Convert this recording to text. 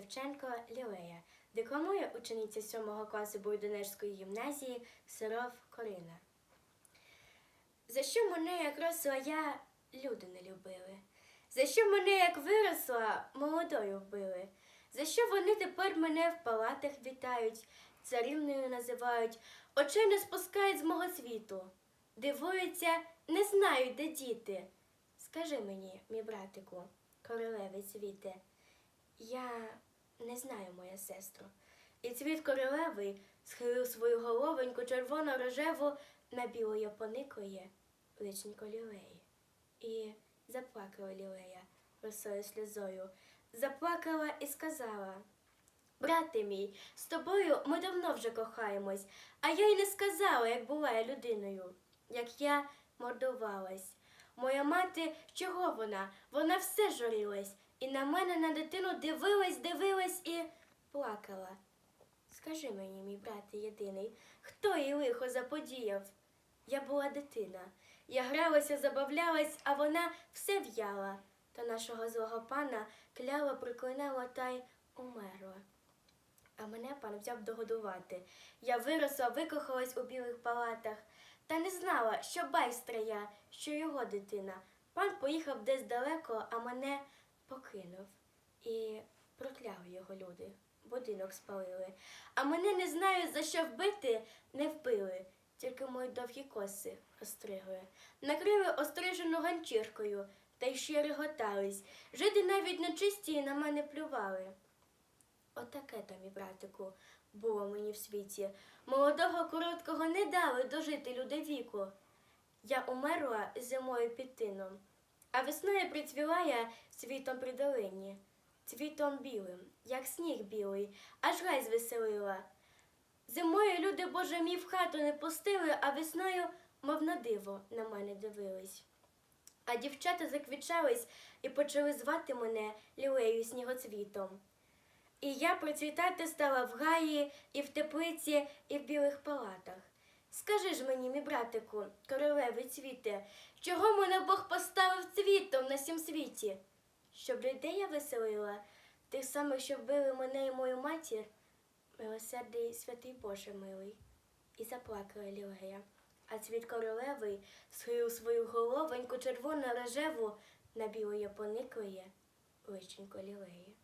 Девченко Лілея, декламує учениця 7 класу Бойдонежської гімназії Сиров Корина. За що мене, як росла я, люди не любили? За що мене, як виросла, молодою вбили? За що вони тепер мене в палатах вітають, царівною називають, очей не спускають з мого світу? Дивуються, не знають, де діти. Скажи мені, мій братику, королеве цвіте, я не знаю, моя сестро. І цвіт королевий схилив свою головоньку червоно-рожеву на білої поникує личенько лілеї. І заплакала лілея росою сльозою, заплакала і сказала. Брате мій, з тобою ми давно вже кохаємось, а я й не сказала, як була я людиною, як я мордувалась. Моя мати, чого вона? Вона все журилась, і на мене на дитину дивилась, дивилась і плакала. Скажи мені, мій брате єдиний, хто їй лихо заподіяв? Я була дитина. Я гралася, забавлялась, а вона все в'яла. Та нашого злого пана кляла, приклинала та й умерла. А мене пан взяв догодувати. Я виросла, викохалась у білих палатах, та не знала, що байстра я, що його дитина. Пан поїхав десь далеко, а мене покинув. І прокляли його люди. Будинок спалили. А мене не знаю, за що вбити, не вбили. Тільки мої довгі коси остригли. Накрили острижену ганчіркою, та й ще реготались. Жиди навіть нечисті і на мене плювали. Отаке то, мій братику, було мені в світі. Молодого короткого не дали дожити люди віку. Я умерла зимою під тином, а весною прицвіла я світом при долині, цвітом білим, як сніг білий, аж рай звеселила. Зимою люди, Боже мій, в хату не пустили, а весною, мов на диво, на мене дивились. А дівчата заквічались і почали звати мене лілею снігоцвітом. І я процвітати стала в гаї, і в теплиці, і в білих палатах. Скажи ж мені, мій братику, королевий цвіте, чого мене Бог поставив на світі? Щоб людей я веселила, тих самих, що вбили мене і мою матір, милосердий святий Боже милий. І заплакала Лілея, а цвіт королевий схилив свою головеньку червоно рожеву на білої поникує личенько лілеї.